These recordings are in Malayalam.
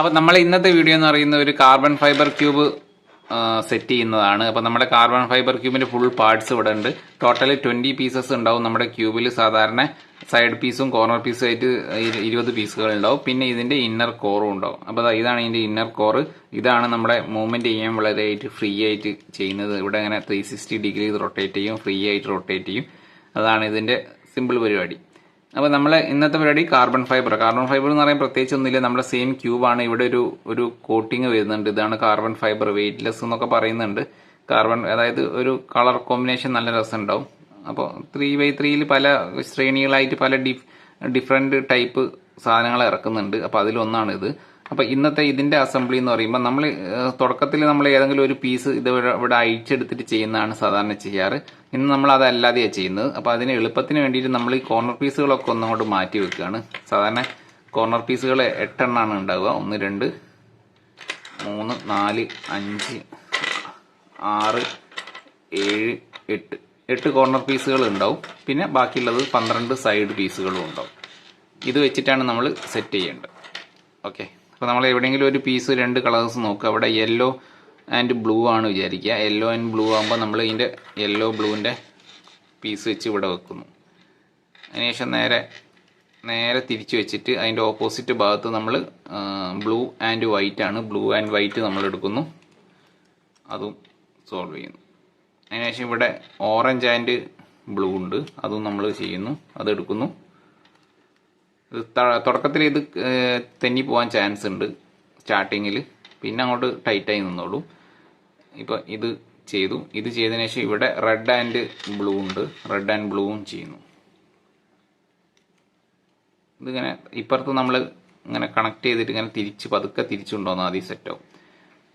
അപ്പോൾ നമ്മൾ ഇന്നത്തെ വീഡിയോ എന്ന് പറയുന്ന ഒരു കാർബൺ ഫൈബർ ക്യൂബ് സെറ്റ് ചെയ്യുന്നതാണ്. അപ്പോൾ നമ്മുടെ കാർബൺ ഫൈബർ ക്യൂബിന്റെ ഫുൾ പാർട്സ് ഇവിടെ ഉണ്ട്. ടോട്ടൽ ട്വന്റി പീസസ് ഉണ്ടാവും നമ്മുടെ ക്യൂബിൽ സാധാരണ സൈഡ് പീസും കോർണർ പീസും ആയിട്ട് ഇരു- ഇരുപത് പീസുകൾ ഉണ്ടാവും. പിന്നെ ഇതിന്റെ ഇന്നർ കോറും ഉണ്ടാവും. അപ്പോൾ ഇതാണ് ഇതിന്റെ ഇന്നർ കോറ് ഇതാണ് നമ്മുടെ മൂവ്മെന്റ് ചെയ്യാൻ വളരെയായിട്ട് ഫ്രീ ആയിട്ട് ചെയ്യുന്നത്. ഇവിടെ അങ്ങനെ ത്രീ സിക്സ്റ്റി ഡിഗ്രി റൊട്ടേറ്റ് ചെയ്യും. ഫ്രീ ആയിട്ട് റൊട്ടേറ്റ് ചെയ്യും. അതാണ് ഇതിന്റെ സിമ്പിൾ പരിപാടി. അപ്പോൾ നമ്മൾ ഇന്നത്തെ പരിപാടി കാർബൺ ഫൈബർ കാർബൺ ഫൈബർ എന്ന് പറയുമ്പോൾ പ്രത്യേകിച്ച് ഒന്നുമില്ല. നമ്മുടെ സെയിം ക്യൂബാണ് ഇവിടെ ഒരു ഒരു കോട്ടിങ് വരുന്നുണ്ട്. ഇതാണ് കാർബൺ ഫൈബർ വെയിറ്റ്ലെസ് എന്നൊക്കെ പറയുന്നുണ്ട്. കാർബൺ അതായത് ഒരു കളർ കോമ്പിനേഷൻ നല്ല രസമുണ്ടാവും അപ്പോൾ ത്രീ ബൈ ത്രീയിൽ പല ശ്രേണികളായിട്ട് പല ഡിഫ് ഡിഫറെന്റ് ടൈപ്പ് സാധനങ്ങൾ ഇറക്കുന്നുണ്ട്. അപ്പോൾ ഇത് അപ്പോൾ ഇന്നത്തെ ഇതിന്റെ അസംബ്ലി എന്ന് പറയുമ്പോൾ നമ്മൾ തുടക്കത്തിൽ നമ്മൾ ഏതെങ്കിലും ഒരു പീസ് ഇത് ഇവിടെ അഴിച്ചെടുത്തിട്ട് ചെയ്യുന്നതാണ് സാധാരണ ചെയ്യാറ്. ഇന്ന് നമ്മൾ അതല്ലാതെയാണ് ചെയ്യുന്നത്. അപ്പോൾ അതിന് എളുപ്പത്തിന് വേണ്ടിയിട്ട് നമ്മൾ ഈ കോർണർ പീസുകളൊക്കെ ഒന്നങ്ങോട്ട് മാറ്റി വെക്കുകയാണ് സാധാരണ കോർണർ പീസുകൾ എട്ടെണ്ണമാണ് ഉണ്ടാവുക. ഒന്ന് രണ്ട് മൂന്ന് നാല് അഞ്ച് ആറ് ഏഴ് എട്ട്. എട്ട് കോർണർ പീസുകൾ ഉണ്ടാവും. പിന്നെ ബാക്കിയുള്ളത് പന്ത്രണ്ട് സൈഡ് പീസുകളും ഉണ്ടാവും. ഇത് വെച്ചിട്ടാണ് നമ്മൾ സെറ്റ് ചെയ്യേണ്ടത്. ഓക്കെ? അപ്പോൾ നമ്മൾ എവിടെയെങ്കിലും ഒരു പീസ് രണ്ട് കളേഴ്സ് നോക്കുക അവിടെ യെല്ലോ ആൻഡ് ബ്ലൂ ആണ് വിചാരിക്കുക. യെല്ലോ ആൻഡ് ബ്ലൂ ആകുമ്പോൾ നമ്മൾ ഇതിന്റെ യെല്ലോ ബ്ലൂവിന്റെ പീസ് വെച്ച് ഇവിടെ വെക്കുന്നു. അതിനുശേഷം നേരെ നേരെ തിരിച്ചു വെച്ചിട്ട് അതിന്റെ ഓപ്പോസിറ്റ് ഭാഗത്ത് നമ്മൾ ബ്ലൂ ആൻഡ് വൈറ്റ് ആണ്. ബ്ലൂ ആൻഡ് വൈറ്റ് നമ്മൾ എടുക്കുന്നു. അതും സോൾവ് ചെയ്യുന്നു. അതിനുശേഷം ഇവിടെ ഓറഞ്ച് ആൻഡ് ബ്ലൂ ഉണ്ട്. അതും നമ്മൾ ചെയ്യുന്നു. അതെടുക്കുന്നു തുടക്കത്തിൽ ഇത് തെന്നി പോകാൻ ചാൻസ് ഉണ്ട് സ്റ്റാർട്ടിങ്ങിൽ പിന്നെ അങ്ങോട്ട് ടൈറ്റായി നിന്നോളൂ. ഇപ്പോൾ ഇത് ചെയ്തു. ഇത് ചെയ്തതിനു ശേഷം ഇവിടെ റെഡ് ആൻഡ് ബ്ലൂ ഉണ്ട്. റെഡ് ആൻഡ് ബ്ലൂവും ചെയ്യുന്നു. ഇതിങ്ങനെ ഇപ്പുറത്ത് നമ്മൾ ഇങ്ങനെ കണക്ട് ചെയ്തിട്ട് ഇങ്ങനെ തിരിച്ച് പതുക്കെ തിരിച്ചുണ്ടോന്ന് ആദ്യം സെറ്റാവും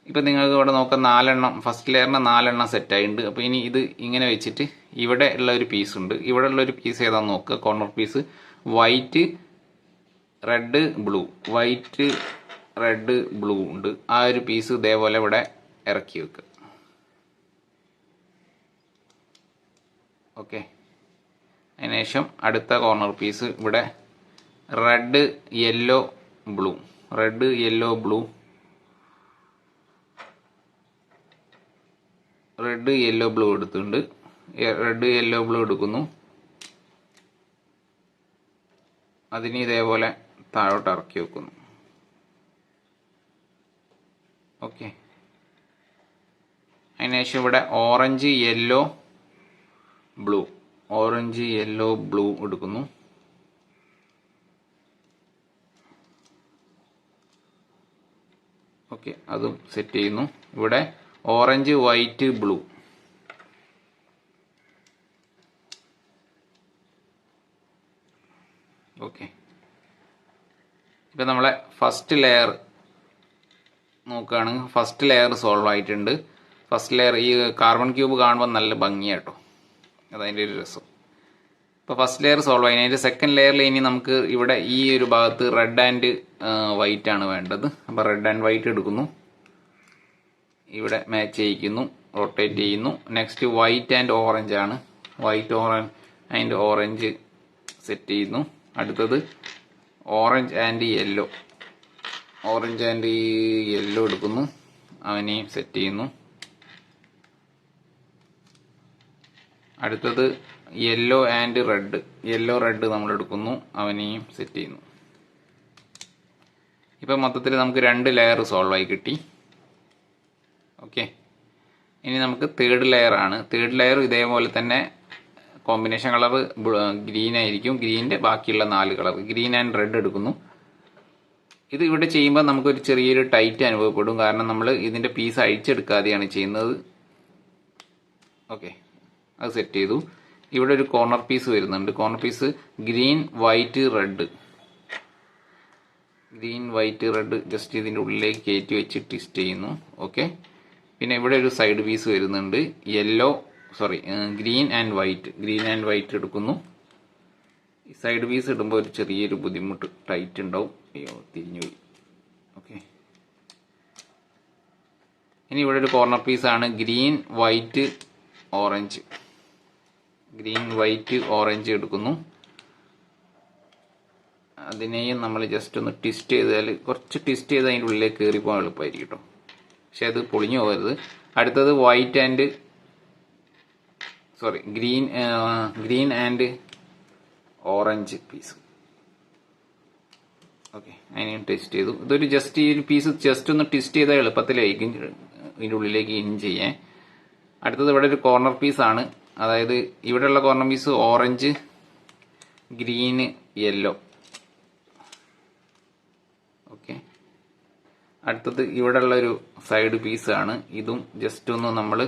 ഇപ്പം നിങ്ങൾക്ക് ഇവിടെ നോക്കാം നാലെണ്ണം. ഫസ്റ്റ് ലെയറിന് നാലെണ്ണം സെറ്റായിട്ടുണ്ട് അപ്പോൾ ഇനി ഇത് ഇങ്ങനെ വെച്ചിട്ട് ഇവിടെ ഉള്ള ഒരു പീസ് ഉണ്ട്. ഇവിടെ ഉള്ള ഒരു പീസ് ഏതാന്ന് നോക്കുക. Corner piece white red blue. White red blue ഉണ്ട്. ആ ഒരു പീസ് ഇതേപോലെ ഇവിടെ ഇറക്കി വെക്കുക ഓക്കെ. അതിനുശേഷം അടുത്ത കോർണർ പീസ് ഇവിടെ red yellow blue. Red yellow blue. Red yellow blue എടുത്തിട്ടുണ്ട്. റെഡ് യെല്ലോ ബ്ലൂ എടുക്കുന്നു. അതിന് ഇതേപോലെ താഴോട്ട് ഇറക്കി വെക്കുന്നു. ഓക്കെ. അതിനുശേഷം ഇവിടെ orange yellow blue. Orange yellow blue എടുക്കുന്നു. ഓക്കെ അതും സെറ്റ് ചെയ്യുന്നു. ഇവിടെ ഓറഞ്ച് വൈറ്റ് ബ്ലൂ. ഓക്കെ. ഇപ്പം നമ്മളെ ഫസ്റ്റ് ലെയർ നോക്കുകയാണെങ്കിൽ ഫസ്റ്റ് ലെയർ സോൾവ് ആയിട്ടുണ്ട്. ഫസ്റ്റ് ലെയർ ഈ കാർബൺ ക്യൂബ് കാണുമ്പോൾ നല്ല ഭംഗിയാട്ടോ. അതതിന്റെ ഒരു രസം. ഇപ്പോൾ ഫസ്റ്റ് ലെയർ സോൾവ് ആയി. അതിന്റെ സെക്കൻഡ് ലെയറിൽ ഇനി നമുക്ക് ഇവിടെ ഈ ഒരു ഭാഗത്ത് റെഡ് ആൻഡ് വൈറ്റ് ആണ് വേണ്ടത്. അപ്പോൾ റെഡ് ആൻഡ് വൈറ്റ് എടുക്കുന്നു. ഇവിടെ മാച്ച് ചെയ്യിക്കുന്നു. റൊട്ടേറ്റ് ചെയ്യുന്നു. നെക്സ്റ്റ് വൈറ്റ് ആൻഡ് ഓറഞ്ച് ആണ്. White orange and orange set ചെയ്യുന്നു. അടുത്തത് orange and yellow. Orange and yellow എടുക്കുന്നു. അവനെയും സെറ്റ് ചെയ്യുന്നു. അടുത്തത് yellow and red. Yellow red നമ്മൾ എടുക്കുന്നു. അവനെയും സെറ്റ് ചെയ്യുന്നു. ഇപ്പം മൊത്തത്തിൽ നമുക്ക് രണ്ട് ലെയർ സോൾവ് ആയി കിട്ടി. ഓക്കെ ഇനി നമുക്ക് തേർഡ് ലെയർ ആണ്. തേർഡ് ലെയർ ഇതേപോലെ തന്നെ കോമ്പിനേഷൻ കളർ ഗ്രീൻ ആയിരിക്കും. ഗ്രീനിന്റെ ബാക്കിയുള്ള നാല് കളർ ഗ്രീൻ ആൻഡ് റെഡ് എടുക്കുന്നു. ഇത് ഇവിടെ ചെയ്യുമ്പോൾ നമുക്കൊരു ചെറിയൊരു ടൈറ്റ് അനുഭവപ്പെടും. കാരണം നമ്മൾ ഇതിന്റെ പീസ് അഴിച്ചെടുക്കാതെയാണ് ചെയ്യുന്നത്. ഓക്കെ. അത് സെറ്റ് ചെയ്തു. ഇവിടെ ഒരു കോർണർ പീസ് വരുന്നുണ്ട്. Corner piece green white red. Green white red just ഇതിന്റെ ഉള്ളിലേക്ക് കയറ്റി വെച്ച് ട്വിസ്റ്റ് ചെയ്യുന്നു. ഓക്കെ. പിന്നെ ഇവിടെ ഒരു സൈഡ് പീസ് വരുന്നുണ്ട്. Yellow sorry green and white green and white എടുക്കുന്നു. സൈഡ് പീസ് ഇടുമ്പോൾ ഒരു ചെറിയൊരു ബുദ്ധിമുട്ട് ടൈറ്റ് ഉണ്ടാവും. അയ്യോ തിരിഞ്ഞു പോയി. ഓക്കെ ഇനി ഇവിടെ ഒരു കോർണർ പീസാണ് green white orange green white orange എടുക്കുന്നു. അതിനെയും നമ്മൾ ജസ്റ്റ് ഒന്ന് ട്വിസ്റ്റ് ചെയ്താൽ കുറച്ച് ട്വിസ്റ്റ് ചെയ്ത് അതിന്റെ ഉള്ളിലേക്ക് കയറി പോകാൻ എളുപ്പമായിരിക്കും കേട്ടോ. പക്ഷെ അത് പൊളിഞ്ഞു പോകരുത്. അടുത്തത് white and sorry green green and orange piece okay അതിനെ ടെസ്റ്റ് ചെയ്തു. ഇതൊരു ജസ്റ്റ് ഈ ഒരു പീസ് ജസ്റ്റ് ഒന്ന് ട്വിസ്റ്റ് ചെയ്താൽ എളുപ്പത്തിലായിരിക്കും ഇതിന്റെ ഉള്ളിലേക്ക് ഇൻ ചെയ്യാൻ. അടുത്തത് ഇവിടെ ഒരു കോർണർ പീസാണ് അതായത് ഇവിടെയുള്ള corner piece orange green yellow okay അടുത്തത് ഇവിടെയുള്ള ഒരു സൈഡ് പീസാണ് ഇതും ജസ്റ്റ് ഒന്ന് നമ്മൾ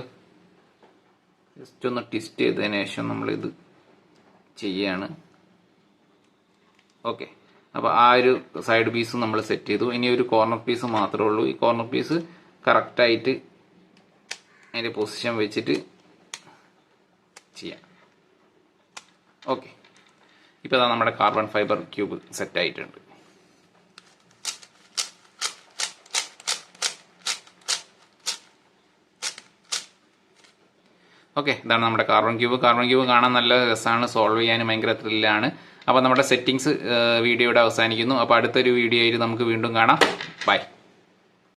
ജസ്റ്റ് ഒന്ന് ട്വിസ്റ്റ് ചെയ്തതിന് ശേഷം നമ്മളിത് ചെയ്യാണ്. ഓക്കെ അപ്പോൾ ആ ഒരു സൈഡ് പീസ് നമ്മൾ സെറ്റ് ചെയ്തു. ഇനി ഒരു കോർണർ പീസ് മാത്രമേ ഉള്ളൂ. ഈ കോർണർ പീസ് കറക്റ്റായിട്ട് അതിന്റെ പൊസിഷൻ വെച്ചിട്ട് ചെയ്യാം. ഓക്കെ ഇപ്പോൾ നമ്മുടെ കാർബൺ ഫൈബർ ക്യൂബ് സെറ്റ് ആയിട്ടുണ്ട്. ഓക്കെ ഇതാണ് നമ്മുടെ കാർബൺ ക്യൂബ് കാർബൺ ക്യൂബ് കാണാൻ നല്ല രസമാണ്. സോൾവ് ചെയ്യാനും ഭയങ്കര ത്രില്ലാണ് അപ്പോൾ നമ്മുടെ സെറ്റിങ്സ് വീഡിയോയുടെ അവസാനിക്കുന്നു. അപ്പോൾ അടുത്തൊരു വീഡിയോയിൽ നമുക്ക് വീണ്ടും കാണാം. ബൈ